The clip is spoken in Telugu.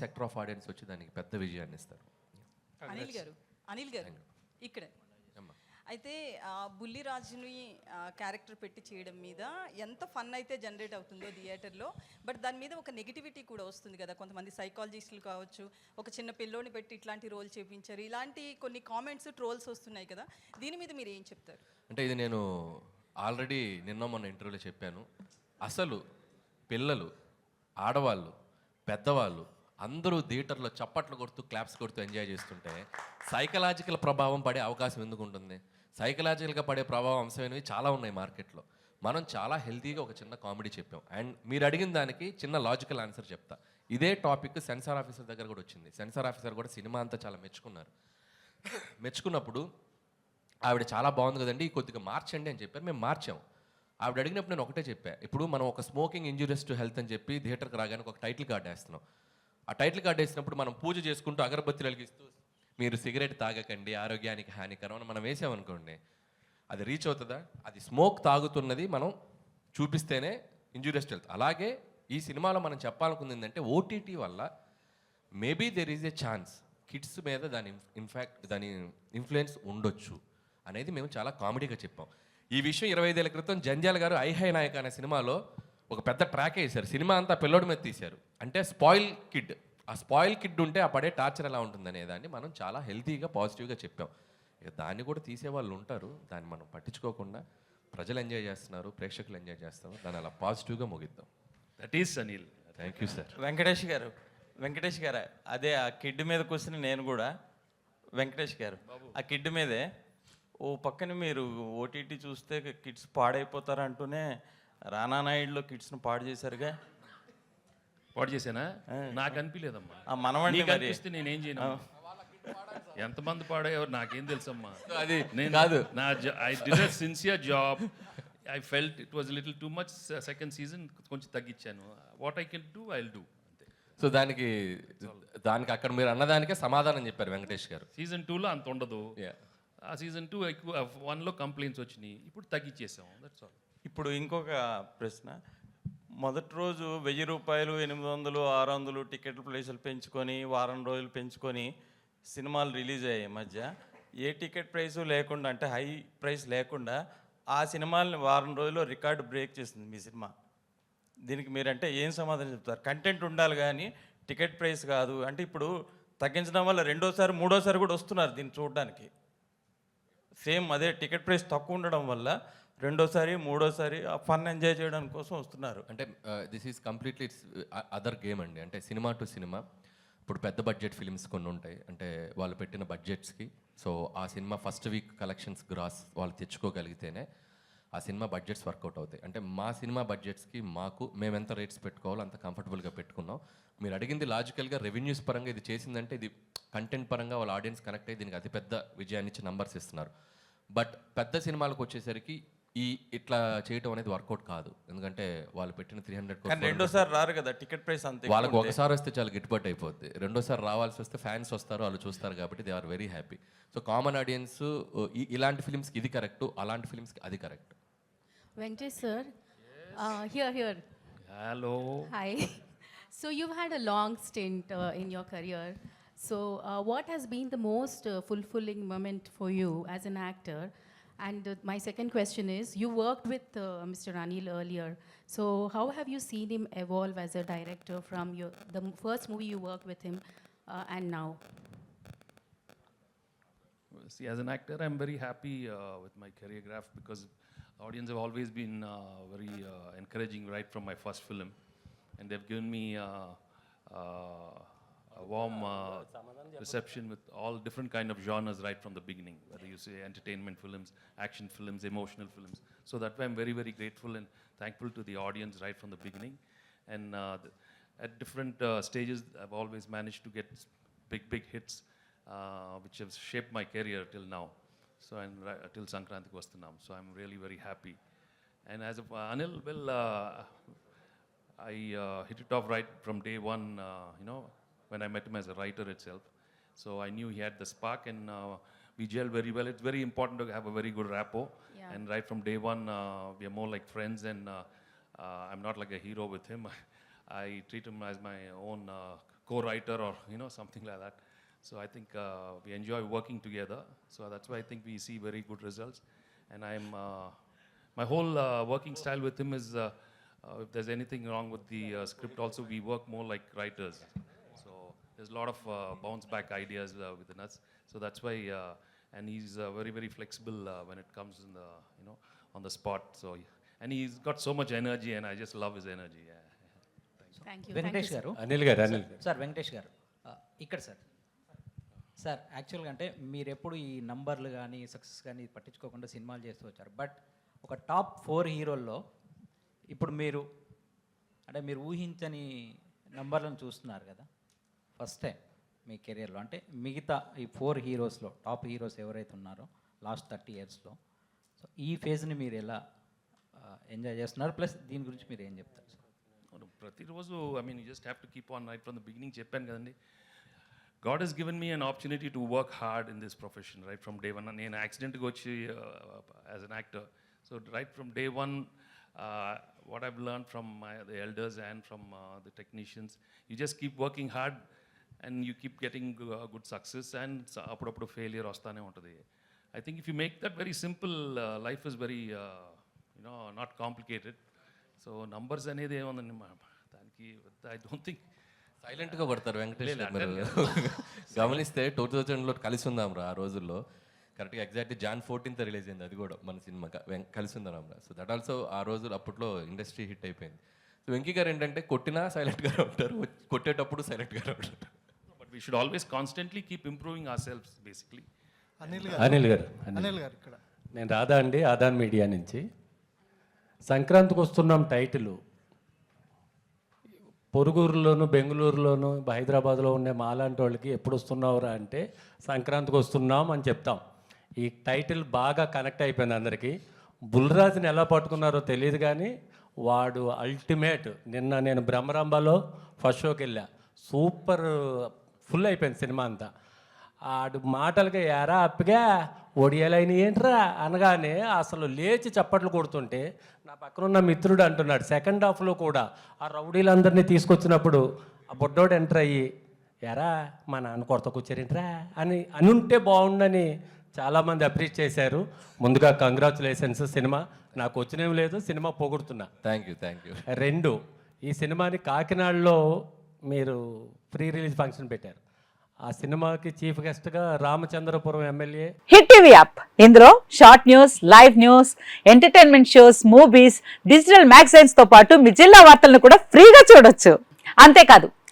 సెక్టర్ ఆఫ్ ఆడియన్స్ వచ్చి దానికి పెద్ద విజయాన్ని ఇస్తారు. అనిల్ గారు. అనిల్ గారు. ఇక్కడే. అయితే బుల్లి రాజుని క్యారెక్టర్ పెట్టి చేయడం మీద ఎంత ఫన్ అయితే జనరేట్ అవుతుందో థియేటర్లో బట్ దాని మీద ఒక నెగిటివిటీ కూడా వస్తుంది కదా. కొంతమంది సైకాలజిస్టులు కావచ్చు ఒక చిన్న పిల్లోని పెట్టి ఇట్లాంటి రోల్ చేపించారు. ఇలాంటి కొన్ని కామెంట్స్ ట్రోల్స్ వస్తున్నాయి కదా. దీని మీద మీరు ఏం చెప్తారు? అంటే ఇది నేను ఆల్రెడీ నిన్న మొన్న ఇంటర్వ్యూలో చెప్పాను. అసలు పిల్లలు ఆడవాళ్ళు పెద్దవాళ్ళు అందరూ థియేటర్లో చప్పట్లు కొడుతూ క్లాప్స్ కొడుతూ ఎంజాయ్ చేస్తుంటే సైకలాజికల్ ప్రభావం పడే అవకాశం ఎందుకు ఉంటుంది? సైకలాజికల్గా పడే ప్రభావం అంశమైనవి చాలా ఉన్నాయి మార్కెట్లో. మనం చాలా హెల్తీగా ఒక చిన్న కామెడీ చెప్పాం. అండ్ మీరు అడిగిన దానికి చిన్న లాజికల్ ఆన్సర్ చెప్తా. ఇదే టాపిక్ సెన్సార్ ఆఫీసర్ దగ్గర కూడా వచ్చింది. సెన్సార్ ఆఫీసర్ కూడా సినిమా అంతా చాలా మెచ్చుకున్నారు. మెచ్చుకున్నప్పుడు ఆవిడ చాలా బాగుంది కదండి కొద్దిగా మార్చండి అని చెప్పారు. మేము మార్చాం. ఆవిడ అడిగినప్పుడు నేను ఒకటే చెప్పాను ఇప్పుడు మనం ఒక స్మోకింగ్ ఇంజురీస్ టు హెల్త్ అని చెప్పి థియేటర్కి రాగానే ఒక టైటిల్ కార్డ్ వేస్తున్నాం. ఆ టైటిల్ కార్డు వేసినప్పుడు మనం పూజ చేసుకుంటూ అగరబత్తులు వెలిగిస్తూ మీరు సిగరెట్ తాగకండి ఆరోగ్యానికి హానికరం అని మనం వేసామనుకోండి అది రీచ్ అవుతుందా? అది స్మోక్ తాగుతున్నది మనం చూపిస్తేనే ఇంజూరియస్ వెళ్తుంది అలాగే ఈ సినిమాలో మనం చెప్పాలనుకుంది ఏంటంటే ఓటీటీ వల్ల maybe there is a chance kids మీద దాని ఇన్ఫాక్ట్ దాని ఇన్ఫ్లుయెన్స్ ఉండొచ్చు అనేది మేము చాలా కామెడీగా చెప్పాం. ఈ విషయం ఇరవై ఐదేళ్ళ క్రితం జంజాల్ గారు ఐహై నాయక్ అనే సినిమాలో ఒక పెద్ద ట్రాక్ వేశారు. సినిమా అంతా పిల్లోడి మీద తీశారు. అంటే స్పాయిల్ కిడ్. ఆ స్పాయిల్ కిడ్ ఉంటే ఆ పడే టార్చర్ ఎలా ఉంటుంది అనే దాన్ని మనం చాలా హెల్తీగా పాజిటివ్గా చెప్పాం. ఇక దాన్ని కూడా తీసే వాళ్ళు ఉంటారు. దాన్ని మనం పట్టించుకోకుండా ప్రజలు ఎంజాయ్ చేస్తున్నారు ప్రేక్షకులు ఎంజాయ్ చేస్తున్నారు. దాన్ని అలా పాజిటివ్గా ముగిద్దాం. That is Anil thank you sir Venkatesh garu Venkatesh garu అదే ఆ కిడ్ మీద కూర్చుని నేను కూడా వెంకటేష్ గారు ఆ కిడ్ మీదే ఓ పక్కన మీరు ఓటీటీ చూస్తే కిడ్స్ పాడైపోతారు అంటూనే రానా నాయుడులో కిడ్స్ను పాడు చేశారుగా? పాడు చేశానా? నాకు అనిపించలేదమ్మా ఆ మనవండి అనిపిస్తే నేనేం చేయను? ఎంతమంది పాడేవారు నాకేం తెలుసమ్మా. అది నేను కాదు. నా I did sincere job I felt it was little too much second season కొంచెం తగ్గించాను. What I can do I do so దానికి దానికి అక్కడ మీరు అన్నదానికే సమాధానం చెప్పారు వెంకటేష్ గారు. సీజన్ టూలో అంత ఉండదు. ఆ సీజన్ టూ ఎక్కువ వన్లో కంప్లైంట్స్ వచ్చినాయి. ఇప్పుడు తగ్గించేసాం. దట్స్ ఆల్ ఇప్పుడు ఇంకొక ప్రశ్న. మొదటి రోజు వెయ్యి రూపాయలు ఎనిమిది వందలు ఆరు వందలు టికెట్ల ప్రైసులు పెంచుకొని వారం రోజులు పెంచుకొని సినిమాలు రిలీజ్ అయ్యాయి ఈ మధ్య. ఏ టికెట్ ప్రైస్ లేకుండా అంటే హై ప్రైస్ లేకుండా ఆ సినిమాల్ని వారం రోజుల్లో రికార్డు బ్రేక్ చేసింది మీ సినిమా. దీనికి మీరంటే ఏం సమాధానం చెప్తారు? కంటెంట్ ఉండాలి కానీ టికెట్ ప్రైస్ కాదు. అంటే ఇప్పుడు తగ్గించడం వల్ల రెండోసారి మూడోసారి కూడా వస్తున్నారు దీన్ని చూడడానికి. సేమ్ అదే టికెట్ ప్రైస్ తక్కువ ఉండడం వల్ల రెండోసారి మూడోసారి ఆ ఫన్ ఎంజాయ్ చేయడానికి కోసం వస్తున్నారు. అంటే this is completely it's other game అండి. అంటే సినిమా టు సినిమా ఇప్పుడు పెద్ద బడ్జెట్ ఫిలిమ్స్ కొన్ని ఉంటాయి. అంటే వాళ్ళు పెట్టిన బడ్జెట్స్కి సో ఆ cinema first week collections gross వాళ్ళు తెచ్చుకోగలిగితేనే ఆ సినిమా బడ్జెట్స్ వర్కౌట్ అవుతాయి. అంటే మా సినిమా బడ్జెట్స్కి మాకు మేము ఎంత రేట్స్ పెట్టుకోవాలో అంత కంఫర్టబుల్గా పెట్టుకున్నాం. మీరు అడిగింది లాజికల్గా రెవెన్యూస్ పరంగా ఇది చేసిందంటే ఇది కంటెంట్ పరంగా వాళ్ళ ఆడియన్స్ కనెక్ట్ అయ్యి దీనికి అతిపెద్ద విజయాన్ని ఇచ్చి నంబర్స్ ఇస్తున్నారు. బట్ పెద్ద సినిమాలకు వచ్చేసరికి ఈ ఇట్లా చేయటం అనేది వర్కౌట్ కాదు. ఎందుకంటే వాళ్ళు పెట్టిన త్రీ హండ్రెడ్ రెండోసారి రారు కదా టికెట్ ప్రైస్ అంతే వాళ్ళకి ఒకసారి వస్తే చాలా గిట్టుబాటు అయిపోద్ది. రెండోసారి రావాల్సి వస్తే ఫ్యాన్స్ వస్తారు వాళ్ళు చూస్తారు కాబట్టి they are very happy so common audience ఇలాంటి ఫిల్మ్స్కి ఇది కరెక్ట్ అలాంటి ఫిల్మ్స్కి అది correct sir, uh, here, here. Hello Hi. So you've had a long stint uh, in your career. So uh, what has been the most uh, fulfilling moment for you as an actor? And uh, my second question is, you worked with uh, Mr. Anil earlier. So how have you seen him evolve as a director from your the first movie you worked with him uh, and now? See, as an actor, I'm very happy uh, with my choreograph because audience have always been uh, very uh, encouraging right from my first film, and they've given me uh, uh, a warm uh, reception with all different kind of genres right from the beginning. Whether you say entertainment films, action films, emotional films. So that way, I'm very very grateful and thankful to the audience right from the beginning, and uh, th- at different uh, stages, I've always managed to get big big hits uh, which have shaped my career till now. So and ri- till Sankranti Vastanam. So I'm really very happy. And as of Anil, well, I uh, hit it off right from day one. Uh, you know, when I met him as a writer itself. So I knew he had the spark, and uh, we gel very well. It's very important to have a very good rapport. Yeah. And right from day one, uh, we are more like friends, and uh, uh, I'm not like a hero with him. I treat him as my own uh, co-writer or you know something like that. So I think uh, we enjoy working together. So that's why I think we see very good results. And I'm uh, my whole uh, working style with him is uh, uh, if there's anything wrong with the uh, script, also we work more like writers. So there's a lot of uh, bounce back ideas uh, within us. So that's why, uh, and he's uh, very very flexible uh, when it comes in the you know on the spot. So and he's got so much energy, and I just love his energy. Yeah. Thank you. Thank you, Venkatesh sir. Garu Anil గారు అనిల్ గారు సార్ వెంకటేష్ గారు ఆ, ఇక్కడ సార్ సార్ యాక్చువల్గా అంటే మీరు ఎప్పుడు ఈ నంబర్లు కానీ సక్సెస్ కానీ పట్టించుకోకుండా సినిమాలు చేస్తూ వచ్చారు బట్ ఒక టాప్ ఫోర్ హీరోల్లో ఇప్పుడు మీరు అంటే మీరు ఊహించని నంబర్లను చూస్తున్నారు కదా. ఫస్ట్ టైం మీ కెరియర్లో. అంటే మిగతా ఈ ఫోర్ హీరోస్లో టాప్ హీరోస్ ఎవరైతే ఉన్నారో లాస్ట్ థర్టీ ఇయర్స్లో. సో ఈ ఫేజ్ని మీరు ఎలా ఎంజాయ్ చేస్తున్నారు? ప్లస్ దీని గురించి మీరు ఏం చెప్తారు? సార్ ప్రతిరోజు I mean you just have to keep on right from the beginning చెప్పాను కదండి. God has given me an opportunity to work hard in this profession right from day one నేను యాక్సిడెంట్గా వచ్చి as an actor so right from day one what I've learn from my the elders and from the technicians you just keep working hard and you keep getting good success and అప్పుడప్పుడు ఫెయిలియర్ వస్తూనే ఉంటుంది. I think if you make that very simple life is very you know not complicated so numbers అనేది ఏముందండి దానికి ఐ డోంట్ థింక్ సైలెంట్గా కొడతారు వెంకటేష్ గమనిస్తే టూ థౌజండ్లో కలిసి ఉందాం రా ఆ రోజుల్లో. కరెక్ట్గా ఎగ్జాక్ట్లీ జాన్ ఫోర్టీన్త్ రిలీజ్ అయింది అది కూడా మన సినిమా కలిసి ఉందాం రా సో దట్ ఆల్సో ఆ రోజు అప్పట్లో ఇండస్ట్రీ హిట్ అయిపోయింది. సో వెంకీ గారు ఏంటంటే కొట్టినా సైలెంట్గా ఉంటారు కొట్టేటప్పుడు సైలెంట్గా ఉంటారు. But we should always constantly keep improving our self basically Anil Anil garu garu. Anil గారు ఇక్కడ. నేను రాధా అండి ఆదాన్ మీడియా నుంచి. సంక్రాంతికి వస్తున్నాం టైటిల్. పొరుగురులోను బెంగళూరులోను హైదరాబాద్లో ఉండే మాలాంటి వాళ్ళకి ఎప్పుడు వస్తున్నావురా అంటే సంక్రాంతికి వస్తున్నాం అని చెప్తాం. ఈ టైటిల్ బాగా కనెక్ట్ అయిపోయింది అందరికీ. బుల్రాజ్ని ఎలా పట్టుకున్నారో తెలియదు కానీ వాడు అల్టిమేట్ నిన్న నేను బ్రహ్మరంభలో ఫస్ట్ షోకి వెళ్ళా. సూపర్ ఫుల్ అయిపోయింది సినిమా అంతా. ఆడు మాటలకి ఎరా అప్పగా ఒడియాలైన ఏంట్రా అనగానే అసలు లేచి చప్పట్లు కొడుతుంటే నా పక్కన ఉన్న మిత్రుడు అంటున్నాడు సెకండ్ హాఫ్లో కూడా ఆ రౌడీలందరినీ తీసుకొచ్చినప్పుడు ఆ బుడ్డోడు ఎంటర్ అయ్యి ఎరా మా నాన్న కొరత కూర్చారేంట్రా అని అని బాగుండని చాలామంది అప్రీషియేట్ చేశారు. ముందుగా కంగ్రాచులేషన్స్ సినిమా. నాకు వచ్చినేం లేదు సినిమా పొగుడుతున్నా. థ్యాంక్ యూ థ్యాంక్ యూ రెండు ఈ సినిమాని కాకినాడలో మీరు ప్రీ రిలీజ్ ఫంక్షన్ పెట్టారు. ఆ సినిమాకి చీఫ్ గెస్ట్గా Ramachandrapuram MLA. Hit TV app. ఇందులో short news live news entertainment shows movies digital మ్యాగజైన్స్తో పాటు మీ జిల్లా వార్తలను కూడా ఫ్రీగా చూడొచ్చు. అంతేకాదు